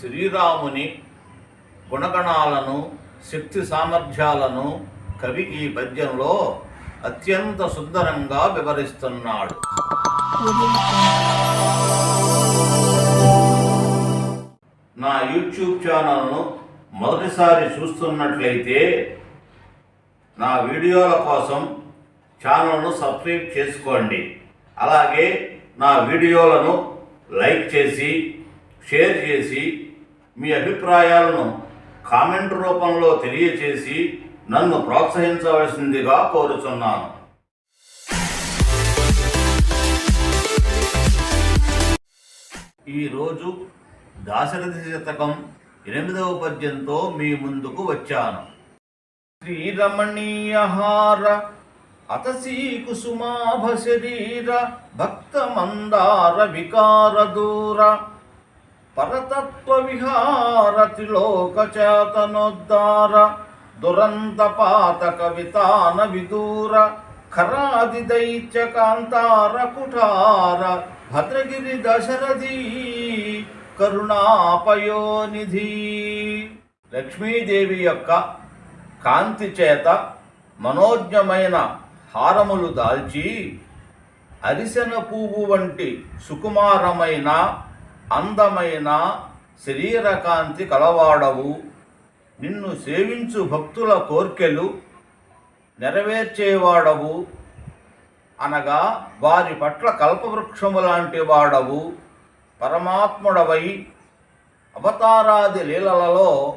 శ్రీరాముని గుణగణాలను శక్తి సామర్థ్యాలను కవి ఈ పద్యంలో అత్యంత సుందరంగా వివరిస్తున్నాడు. నా యూట్యూబ్ ఛానల్ను మొదటిసారి చూస్తున్నట్లయితే నా వీడియోల కోసం ఛానల్ను సబ్స్క్రైబ్ చేసుకోండి. అలాగే నా వీడియోలను లైక్ చేసి షేర్ చేసి మీ అభిప్రాయాలను కామెంట్ రూపంలో తెలియచేసి నన్ను ప్రోత్సహించవలసిందిగా కోరుచున్నాను. ఈరోజు దాశరథ శతకం ఎనిమిదవ పద్యంతో మీ ముందుకు వచ్చాను. శ్రీరమణీయహార అతసీ కుసుమాభ శరీర భక్త మందార వికార దూర పరతత్వ విహారతి లోకచేతనోద్ధార దురంత పాత కవితాన విదూర ఖరాది దైత్య కాంతార కుఠార భద్రగిరి దశరథి కరుణాపయోనిధి. లక్ష్మీదేవి యొక్క కాంతి చేత మనోజ్ఞమైన హారములు దాల్చి అరిసెన పువ్వు వంటి సుకుమారమైన అందమైన శరీరకాంతి కలవాడవు. నిన్ను సేవించు భక్తుల కోర్కెలు నెరవేర్చేవాడవు. అనగా వారి పట్ల కల్పవృక్షము లాంటి వాడవు. పరమాత్ముడవై అవతారాది లీలలలో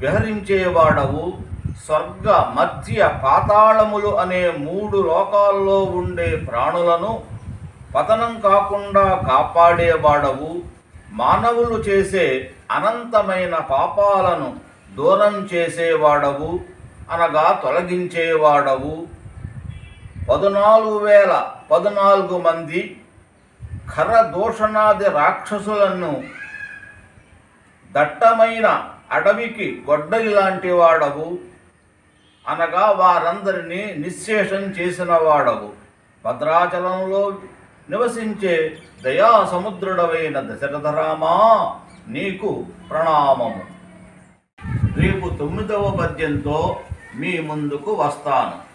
విహరించేవాడవు. స్వర్గ మధ్య పాతాళములు అనే మూడు లోకాల్లో ఉండే ప్రాణులను పతనం కాకుండా కాపాడేవాడవు. మానవులు చేసే అనంతమైన పాపాలను దూరం చేసేవాడవు అనగా తొలగించేవాడవు. పదునాలుగు వేల పద్నాలుగు మంది ఖర దూషణాది రాక్షసులను దట్టమైన అడవికి గొడ్డలి లాంటి వాడవు అనగా వారందరినీ నిశ్శేషం చేసిన వాడవు. భద్రాచలంలో నివసించే దయా సముద్రుడవైన దశరథరామా నీకు ప్రణామము. రేపు తొమ్మిదవ పద్యంతో మీ ముందుకు వస్తాను.